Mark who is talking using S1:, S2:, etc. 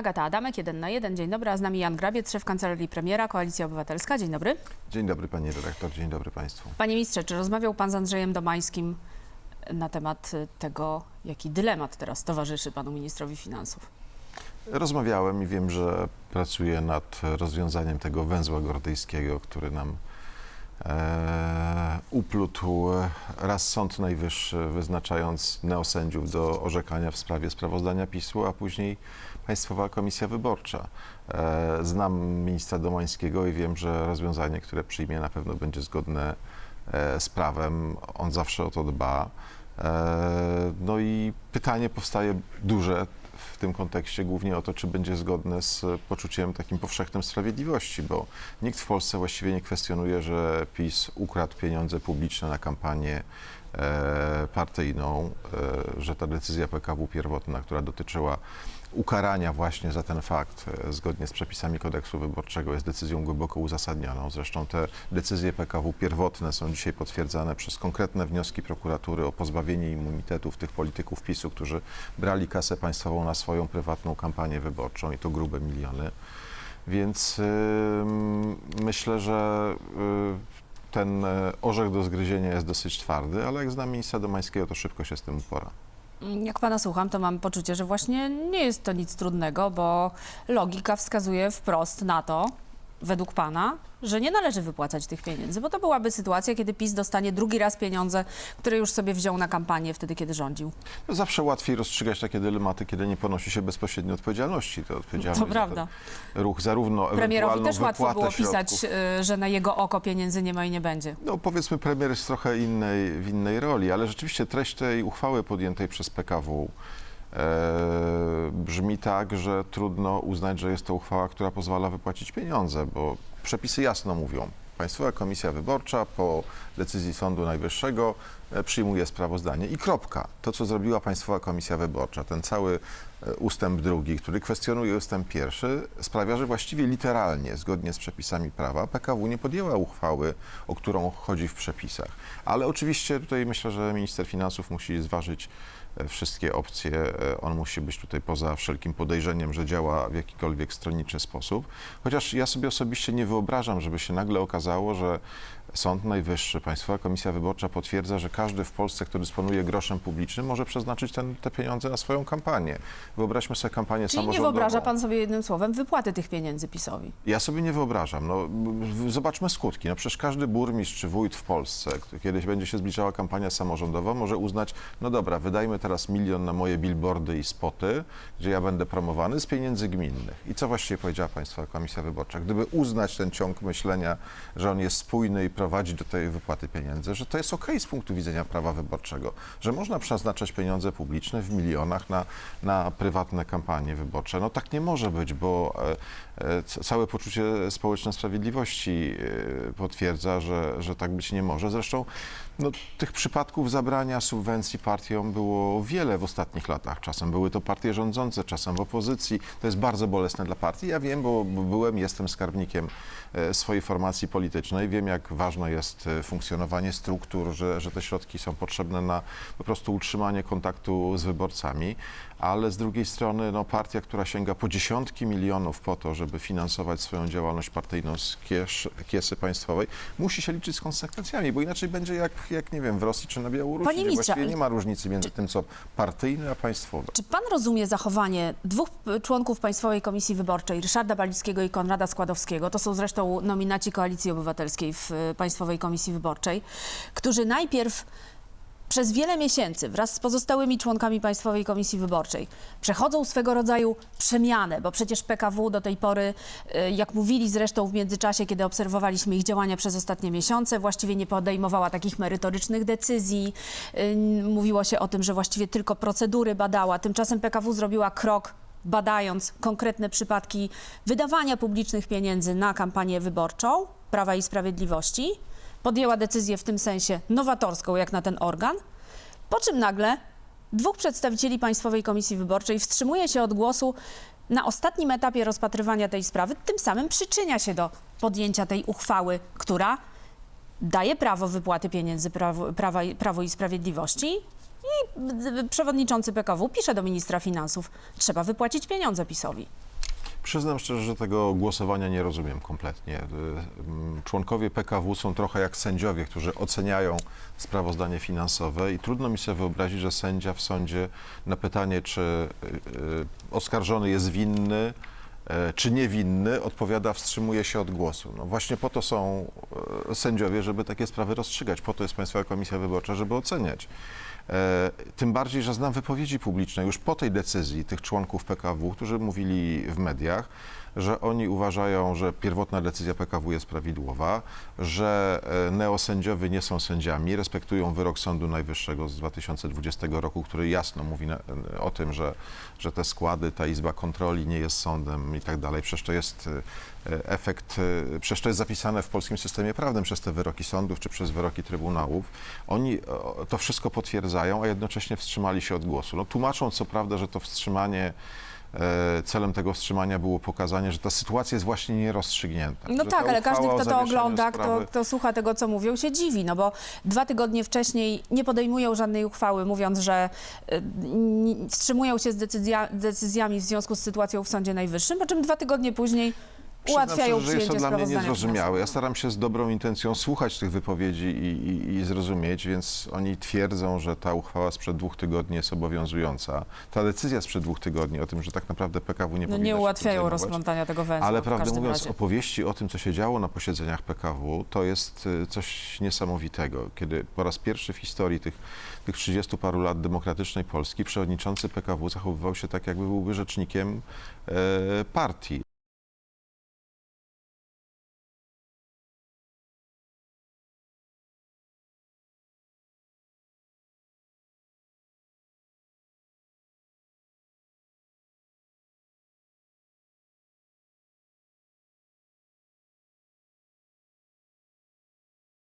S1: Agata Adamek, jeden na jeden. Dzień dobry, a z nami Jan Grabiec, szef Kancelarii Premiera, Koalicja Obywatelska. Dzień dobry.
S2: Dzień dobry pani redaktor, dzień dobry państwu.
S1: Panie ministrze, czy rozmawiał pan z Andrzejem Domańskim na temat tego, jaki dylemat teraz towarzyszy panu ministrowi finansów?
S2: Rozmawiałem i wiem, że pracuje nad rozwiązaniem tego węzła gordyjskiego, który nam e, uplótł raz Sąd Najwyższy, wyznaczając neosędziów do orzekania w sprawie sprawozdania PiSu, a później Państwowa Komisja Wyborcza. E, znam ministra Domańskiego i wiem, że rozwiązanie, które przyjmie, na pewno będzie zgodne e, z prawem. On zawsze o to dba. E, No i pytanie powstaje duże w tym kontekście głównie o to, czy będzie zgodne z poczuciem takim powszechnym sprawiedliwości, bo nikt w Polsce właściwie nie kwestionuje, że PiS ukradł pieniądze publiczne na kampanię partyjną, e, że ta decyzja PKW pierwotna, która dotyczyła ukarania właśnie za ten fakt e, zgodnie z przepisami kodeksu wyborczego jest decyzją głęboko uzasadnioną. Zresztą te decyzje PKW pierwotne są dzisiaj potwierdzane przez konkretne wnioski prokuratury o pozbawienie immunitetów tych polityków PiSu, którzy brali kasę państwową na swoją prywatną kampanię wyborczą i to grube miliony. Więc ym, myślę, że y, ten e, orzech do zgryzienia jest dosyć twardy, ale jak znam ministra Domańskiego, to szybko się z tym upora.
S1: Jak pana słucham, to mam poczucie, że właśnie nie jest to nic trudnego, bo logika wskazuje wprost na to, według pana, że nie należy wypłacać tych pieniędzy, bo to byłaby sytuacja, kiedy PiS dostanie drugi raz pieniądze, które już sobie wziął na kampanię wtedy, kiedy rządził.
S2: No Zawsze łatwiej rozstrzygać takie dylematy, kiedy nie ponosi się bezpośrednio odpowiedzialności. To odpowiedzialność
S1: To prawda.
S2: ruch, zarówno
S1: Premierowi też łatwo było pisać,
S2: środków.
S1: y, że na jego oko pieniędzy nie ma i nie będzie.
S2: No powiedzmy, premier jest trochę innej, w innej roli, ale rzeczywiście treść tej uchwały podjętej przez PKW brzmi tak, że trudno uznać, że jest to uchwała, która pozwala wypłacić pieniądze, bo przepisy jasno mówią. Państwowa Komisja Wyborcza po decyzji Sądu Najwyższego e, przyjmuje sprawozdanie i kropka. To, co zrobiła Państwowa Komisja Wyborcza, ten cały e, ustęp drugi, który kwestionuje ustęp pierwszy, sprawia, że właściwie literalnie, zgodnie z przepisami prawa, PKW nie podjęła uchwały, o którą chodzi w przepisach. Ale oczywiście tutaj myślę, że minister finansów musi zważyć e, wszystkie opcje. E, On musi być tutaj poza wszelkim podejrzeniem, że działa w jakikolwiek stronniczy sposób. Chociaż ja sobie osobiście nie wyobrażam, żeby się nagle okazało, że Sąd Najwyższy, Państwowa Komisja Wyborcza potwierdza, że każdy w Polsce, kto dysponuje groszem publicznym, może przeznaczyć ten, te pieniądze na swoją kampanię. Wyobraźmy sobie kampanię
S1: Czyli nie
S2: samorządową.
S1: wyobraża pan sobie jednym słowem wypłaty tych pieniędzy PiSowi.
S2: Ja sobie nie wyobrażam. No, zobaczmy skutki. No, przecież każdy burmistrz czy wójt w Polsce, kiedyś będzie się zbliżała kampania samorządowa, może uznać, no dobra, wydajmy teraz milion na moje billboardy i spoty, gdzie ja będę promowany z pieniędzy gminnych. I co właściwie powiedziała Państwa Komisja Wyborcza? Gdyby uznać ten ciąg myślenia, że on jest spójny i prowadzi do tej wypłaty pieniędzy, że to jest okej z punktu widzenia prawa wyborczego, że można przeznaczać pieniądze publiczne w milionach na, na prywatne kampanie wyborcze. No tak nie może być, bo e, e, całe poczucie społecznej sprawiedliwości e, potwierdza, że, że tak być nie może. Zresztą no, tych przypadków zabrania subwencji partiom było wiele w ostatnich latach. Czasem były to partie rządzące, czasem w opozycji. To jest bardzo bolesne dla partii. Ja wiem, bo byłem, jestem skarbnikiem swojej formacji politycznej. Wiem, jak ważne jest e, funkcjonowanie struktur, że, że te środki są potrzebne na po prostu utrzymanie kontaktu z wyborcami. Ale z drugiej strony no, partia, która sięga po dziesiątki milionów po to, żeby finansować swoją działalność partyjną z kiesz, kiesy państwowej, musi się liczyć z konsekwencjami, bo inaczej będzie jak, jak nie wiem, w Rosji czy na Białorusi,
S1: Panie ministrze,
S2: właściwie nie ma różnicy między tym, co partyjne, a państwowe.
S1: Czy pan rozumie zachowanie dwóch y, członków Państwowej Komisji Wyborczej, Ryszarda Balickiego i Konrada Składowskiego, to są zresztą nominaci Koalicji Obywatelskiej w y, Państwowej Komisji Wyborczej, którzy najpierw przez wiele miesięcy wraz z pozostałymi członkami Państwowej Komisji Wyborczej przechodzą swego rodzaju przemianę, bo przecież PKW do tej pory, y, jak mówili zresztą w międzyczasie, kiedy obserwowaliśmy ich działania przez ostatnie miesiące, właściwie nie podejmowała takich merytorycznych decyzji. Y, Mówiło się o tym, że właściwie tylko procedury badała. Tymczasem PKW zrobiła krok badając konkretne przypadki wydawania publicznych pieniędzy na kampanię wyborczą Prawa i Sprawiedliwości, podjęła decyzję w tym sensie nowatorską jak na ten organ, po czym nagle dwóch przedstawicieli Państwowej Komisji Wyborczej wstrzymuje się od głosu na ostatnim etapie rozpatrywania tej sprawy, tym samym przyczynia się do podjęcia tej uchwały, która daje prawo wypłaty pieniędzy prawo, prawa, i- Prawo i Sprawiedliwości. I przewodniczący PKW pisze do ministra finansów, trzeba wypłacić pieniądze PiSowi.
S2: Przyznam szczerze, że tego głosowania nie rozumiem kompletnie. Y, mm, Członkowie PKW są trochę jak sędziowie, którzy oceniają sprawozdanie finansowe i trudno mi sobie wyobrazić, że sędzia w sądzie na pytanie, czy y, y, oskarżony jest winny, e, czy niewinny, odpowiada, wstrzymuje się od głosu. No właśnie po to są sędziowie, żeby takie sprawy rozstrzygać. Po to jest Państwowa Komisja Wyborcza, żeby oceniać. E, Tym bardziej, że znam wypowiedzi publiczne już po tej decyzji tych członków PKW, którzy mówili w mediach, że oni uważają, że pierwotna decyzja PKW jest prawidłowa, że e, neosędziowie nie są sędziami, respektują wyrok Sądu Najwyższego z 2020 roku, który jasno mówi na, o tym, że, że te składy, ta Izba Kontroli nie jest sądem i tak dalej. Przecież to jest e, efekt, e, przecież to jest zapisane w polskim systemie prawnym przez te wyroki sądów czy przez wyroki trybunałów. Oni o, to wszystko potwierdzają, a jednocześnie wstrzymali się od głosu. No, tłumaczą co prawda, że to wstrzymanie e, celem tego wstrzymania było pokazanie, że ta sytuacja jest właśnie nierozstrzygnięta.
S1: No tak,
S2: ta
S1: ale każdy, kto to ogląda, kto,
S2: sprawy-
S1: kto słucha tego, co mówią, się dziwi, no bo dwa tygodnie wcześniej nie podejmują żadnej uchwały, mówiąc, że n- wstrzymują się z decyzja, decyzjami w związku z sytuacją w Sądzie Najwyższym, po czym dwa tygodnie później
S2: Przyznam
S1: ułatwiają
S2: szczerze, że jest to
S1: przyjęcie
S2: dla mnie
S1: sprawozdania
S2: niezrozumiałe. Ja
S1: finansowego.
S2: staram się z dobrą intencją słuchać tych wypowiedzi i, i, i zrozumieć, więc oni twierdzą, że ta uchwała sprzed dwóch tygodni jest obowiązująca. Ta decyzja sprzed dwóch tygodni o tym, że tak naprawdę PKW nie
S1: No
S2: powinno
S1: nie
S2: się tym
S1: ułatwiają
S2: zajmować.
S1: rozplątania tego węzła
S2: Ale
S1: w
S2: prawdę
S1: każdym
S2: mówiąc,
S1: razie.
S2: opowieści o tym, co się działo na posiedzeniach PKW, to jest y, coś niesamowitego. Kiedy po raz pierwszy w historii tych, tych 30 paru lat demokratycznej Polski przewodniczący PKW zachowywał się tak, jakby byłby rzecznikiem e, partii.